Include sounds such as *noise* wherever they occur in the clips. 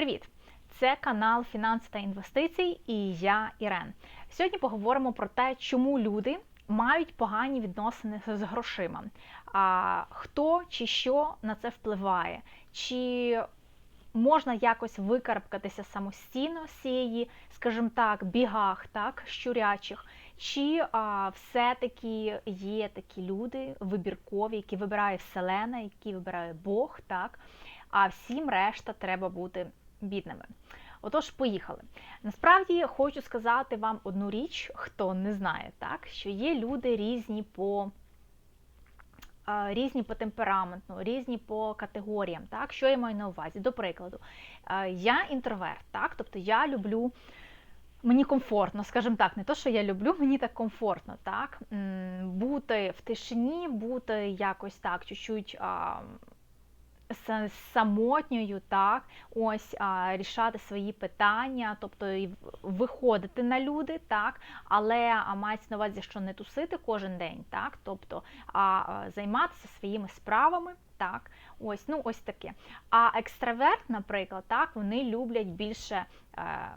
Привіт! Це канал Фінанси та інвестицій і я Ірен. Сьогодні поговоримо про те, чому люди мають погані відносини з грошима. А хто чи що на це впливає? Чи можна якось викарабкатися самостійно з цієї, скажімо так, бігах, так, щурячих? Чи а, все-таки є такі люди вибіркові, які вибирає Вселена, які вибирає Бог, так? А всім решта треба бути бідними. Отож, поїхали. Насправді хочу сказати вам одну річ, хто не знає, так, що є люди різні по різні по темпераменту, різні по категоріям. Так? Що я маю на увазі? До прикладу, я інтроверт, так? тобто я люблю. Мені комфортно, скажімо так, не то, що я люблю, мені так комфортно, так? Бути в тишині, бути якось так, чуть-чуть самотньою, так, ось а, рішати свої питання, тобто і виходити на люди, так, але а, мається на увазі, що не тусити кожен день, так, тобто а, займатися своїми справами. Так, ось, ну ось таке. А екстраверт, наприклад, так, вони люблять більше. Е,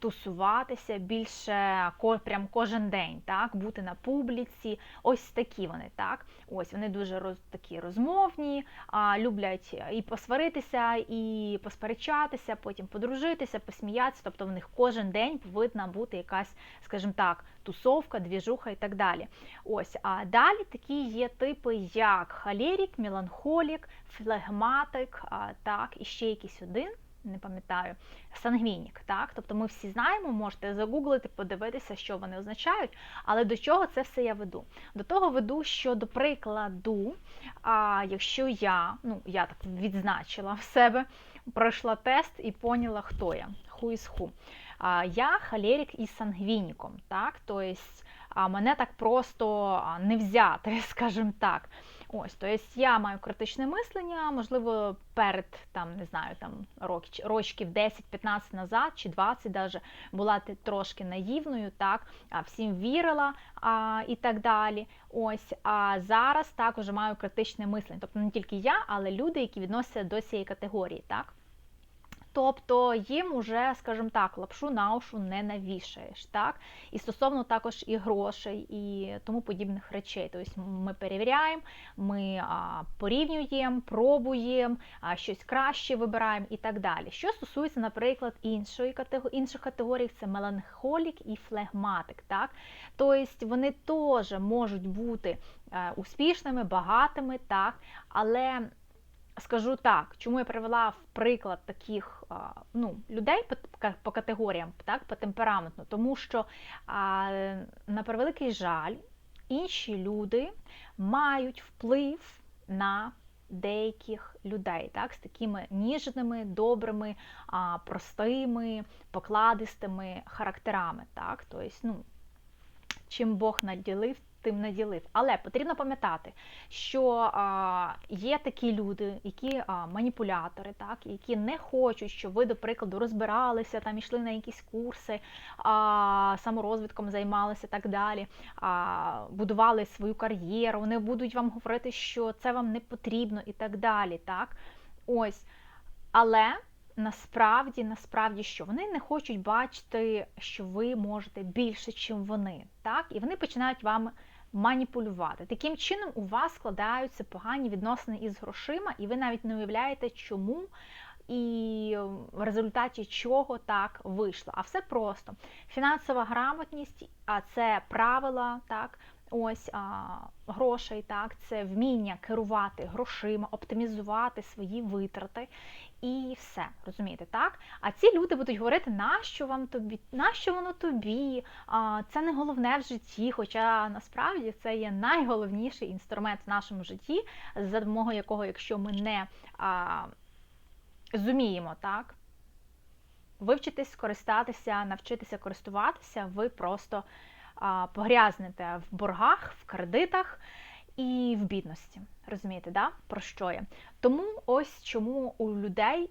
тусуватися більше прям кожен день, так, бути на публіці. Ось такі вони, так. Ось вони дуже роз, такі розмовні, а, люблять і посваритися, і посперечатися, потім подружитися, посміятися. Тобто в них кожен день повинна бути якась, скажімо так, тусовка, двіжуха і так далі. Ось, а далі такі є типи, як халерік, меланхолік, флегматик, а, так, і ще якийсь один не пам'ятаю, сангвінік. так? Тобто ми всі знаємо, можете загуглити, подивитися, що вони означають. Але до чого це все я веду? До того веду, що, до прикладу, а, якщо я, ну, я так відзначила в себе, пройшла тест і поняла, хто я, who is who. А, Я халерік із сангвініком. так? Тобто мене так просто не взяти, *laughs* скажімо так. Ось, то есть я маю критичне мислення, можливо, перед там, не знаю, там рочків 10-15 назад чи 20 даже була трошки наївною, так, всім вірила а, і так далі. Ось, а зараз також маю критичне мислення. Тобто не тільки я, але люди, які відносяться до цієї категорії, так. Тобто їм уже, скажімо так, лапшу на ушу не навішаєш. так? І стосовно також і грошей, і тому подібних речей. Тобто ми перевіряємо, ми порівнюємо, пробуємо, щось краще вибираємо і так далі. Що стосується, наприклад, іншої інших категорій, це меланхолік і флегматик. так? Тобто вони теж можуть бути а, успішними, багатими, так? але скажу так, чому я привела в приклад таких ну, людей по категоріям, так, по темпераменту, тому що, на превеликий жаль, інші люди мають вплив на деяких людей, так, з такими ніжними, добрими, простими, покладистими характерами. Так, тобто, ну, Чим Бог наділив, тим наділив. Але потрібно пам'ятати, що а, є такі люди, які а, маніпулятори, так, які не хочуть, щоб ви, до прикладу, розбиралися, там йшли на якісь курси, а, саморозвитком займалися так далі, а, будували свою кар'єру, вони будуть вам говорити, що це вам не потрібно і так далі. так, ось. Але насправді, насправді, що вони не хочуть бачити, що ви можете більше, ніж вони. так? І вони починають вам маніпулювати. Таким чином, у вас складаються погані відносини із грошима, і ви навіть не уявляєте, чому. І в результаті чого так вийшло. А все просто. Фінансова грамотність, а це правила, так, ось а, грошей, так, це вміння керувати грошима, оптимізувати свої витрати і все. Розумієте, так? А ці люди будуть говорити, нащо вам тобі, нащо воно тобі? А, Це не головне в житті, хоча насправді це є найголовніший інструмент в нашому житті, за допомогою якого, якщо ми не а, зуміємо, так? Вивчитись, скористатися, навчитися користуватися, ви просто погрязнете в боргах, в кредитах і в бідності. Розумієте, да? про що я? Тому ось чому у людей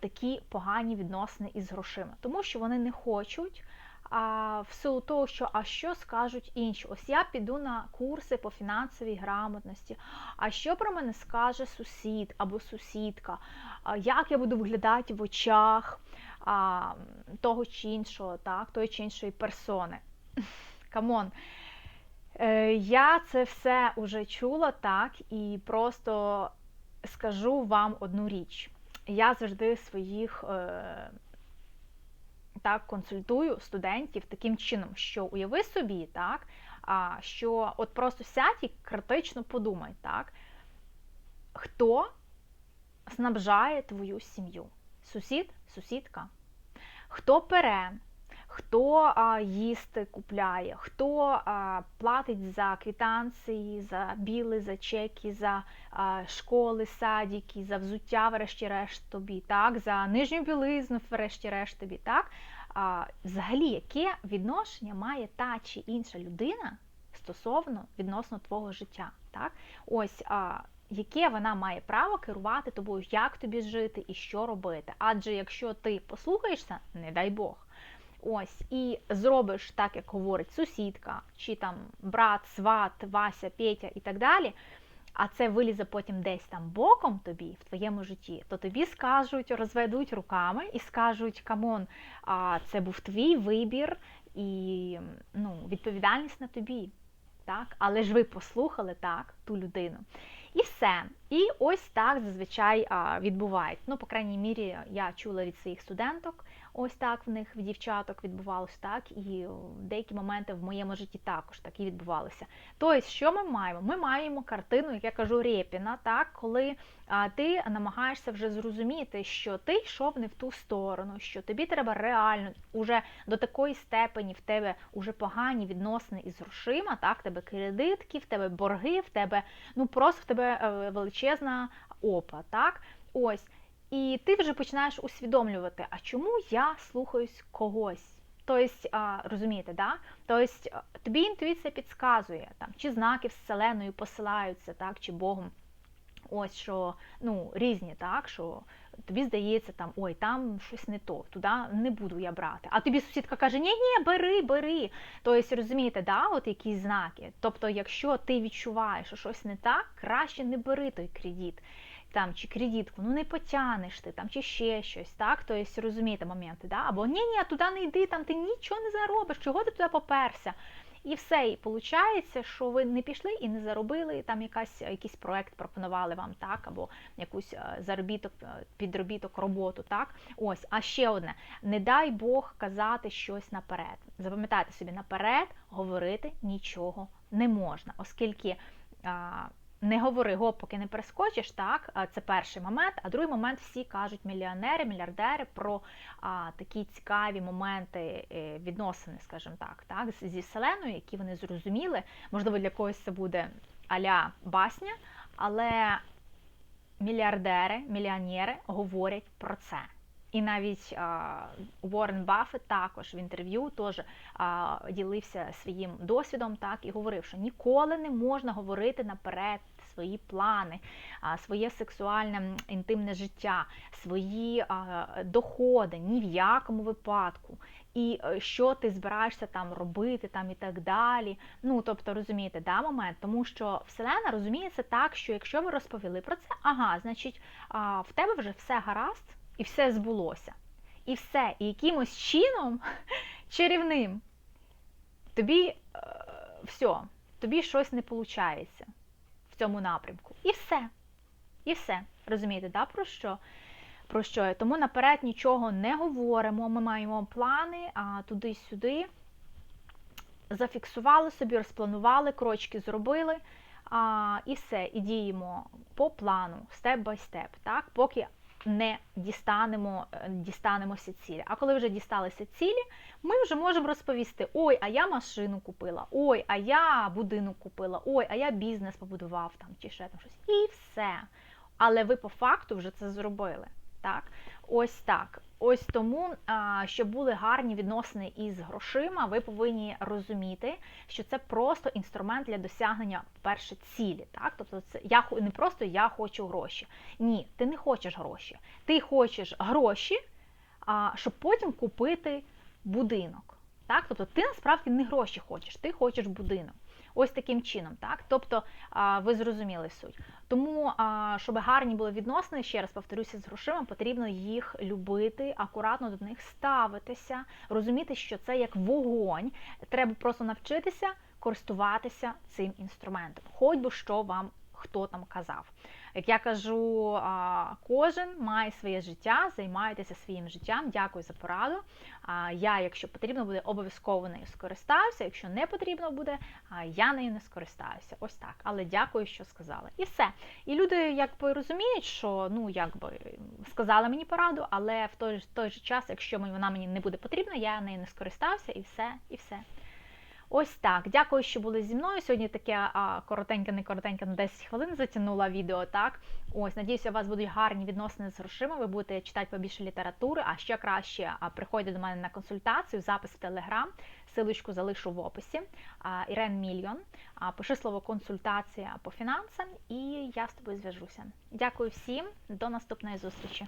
такі погані відносини із грошима, тому що вони не хочуть а, в силу того, що а що скажуть інші? Ось я піду на курси по фінансовій грамотності. А що про мене скаже сусід або сусідка? А, як я буду виглядати в очах а, того чи іншого, так, тої чи іншої персони? Камон. Е, я це все вже чула так, і просто скажу вам одну річ. Я завжди своїх е, так консультую студентів таким чином, що уяви собі, так, що от просто сядь і критично подумай, так, хто снабжає твою сім'ю? Сусід, сусідка, хто пере, хто а, їсти купляє, хто а, платить за квітанції, за біли, за чеки, за а, школи, садики, за взуття, врешті-решт тобі, так, за нижню білизну, врешті-решт тобі, так. А, Взагалі, яке відношення має та чи інша людина стосовно відносно твого життя? Так? Ось а, яке вона має право керувати тобою, як тобі жити і що робити. Адже якщо ти послухаєшся, не дай Бог. Ось, і зробиш так, як говорить сусідка, чи там брат, сват, Вася, Петя і так далі, а це вилізе потім десь там боком тобі в твоєму житті, то тобі скажуть, розведуть руками і скажуть, камон, а це був твій вибір і ну, відповідальність на тобі. Так? Але ж ви послухали так, ту людину. І все. І ось так зазвичай відбувається. Ну, по крайній мірі, я чула від своїх студенток, ось так в них в дівчаток відбувалося так, і деякі моменти в моєму житті також так і відбувалися. Тобто, що ми маємо? Ми маємо картину, як я кажу, репіна, так, коли ти намагаєшся вже зрозуміти, що ти йшов не в ту сторону, що тобі треба реально уже до такої степені в тебе уже погані відносини із грошима, так, тебе кредитки, в тебе борги, в тебе ну просто в тебе е, величезна опа. так, ось. І ти вже починаєш усвідомлювати, а чому я слухаюсь когось. Тобто, розумієте, да? Тобто, тобі інтуїція підказує, там, чи знаки Вселеною посилаються, так, чи Богом. Ось що ну, різні, так, що тобі здається, там, ой, там щось не то, туди не буду я брати. А тобі сусідка каже, ні, ні, бери, бери. Тобто, розумієте, да, от якісь знаки. Тобто, якщо ти відчуваєш, що щось не так, краще не бери той кредит там, чи кредитку, ну не потянеш ти там, чи ще щось, так? Тобто розумієте моменти, да? або ні, ні, туди не йди, там ти нічого не заробиш, чого ти туди поперся? І все, і виходить, що ви не пішли і не заробили, там якась, якийсь проект пропонували вам, так, або якусь е, заробіток, е, підробіток, роботу. так. Ось, А ще одне: не дай Бог казати щось наперед. Запам'ятайте собі, наперед говорити нічого не можна, оскільки. Не говори го, поки не перескочиш, так, це перший момент. А другий момент всі кажуть мільйонери, мільярдери про а, такі цікаві моменти е, відносини, скажімо так, так, зі Вселеною, які вони зрозуміли. Можливо, для когось це буде аля басня, але мільярдери, мільйонери говорять про це. І навіть а, Уоррен Баффет також в інтерв'ю теж ділився своїм досвідом, так і говорив, що ніколи не можна говорити наперед свої плани, а, своє сексуальне інтимне життя, свої а, доходи ні в якому випадку. І е, що ти збираєшся там робити, там і так далі. Ну, тобто, розумієте, да, момент, тому що Вселена розуміється так, що якщо ви розповіли про це, ага, значить, а, в тебе вже все гаразд і все збулося. І все, і якимось чином *laughs* чарівним тобі е, все, тобі щось не виходить в цьому напрямку. І все. І все. Розумієте, да, про що? Про що? Тому наперед нічого не говоримо. Ми маємо плани а туди-сюди. Зафіксували собі, розпланували, крочки зробили. А, І все, і діємо по плану, степ бай степ, так, поки не дістанемо, е, дістанемося цілі. А коли вже дісталися цілі, ми вже можемо розповісти: ой, а я машину купила, ой, а я будинок купила, ой, а я бізнес побудував там чи ще там щось. І все. Але ви по факту вже це зробили. Так? Ось так. Ось тому, щоб були гарні відносини із грошима, ви повинні розуміти, що це просто інструмент для досягнення перше цілі. Так? Тобто, це я не просто я хочу гроші. Ні, ти не хочеш гроші. Ти хочеш гроші, щоб потім купити будинок. Так? Тобто ти насправді не гроші хочеш, ти хочеш будинок. Ось таким чином, так? Тобто ви зрозуміли суть. Тому, щоб гарні були відносини, ще раз повторюся, з грошима, потрібно їх любити, акуратно до них ставитися, розуміти, що це як вогонь. Треба просто навчитися користуватися цим інструментом, хоч би що вам хто там казав. Як я кажу, кожен має своє життя, займайтеся своїм життям. Дякую за пораду. Я, якщо потрібно буде, обов'язково нею скористаюся. Якщо не потрібно буде, я нею не скористаюся. Ось так. Але дякую, що сказали. І все. І люди якби розуміють, що ну якби сказали мені пораду, але в той, той же час, якщо вона мені не буде потрібна, я нею не скористався, і все, і все. Ось так. Дякую, що були зі мною. Сьогодні таке а, коротеньке, не коротеньке, на 10 хвилин затягнула відео. Так, ось надіюся, у вас будуть гарні відносини з грошима. Ви будете читати побільше літератури, а ще краще а, приходьте до мене на консультацію, запис в Телеграм. Силочку залишу в описі. А, Ірен Мільйон. А, Пиши слово консультація по фінансам, і я з тобою зв'яжуся. Дякую всім, до наступної зустрічі.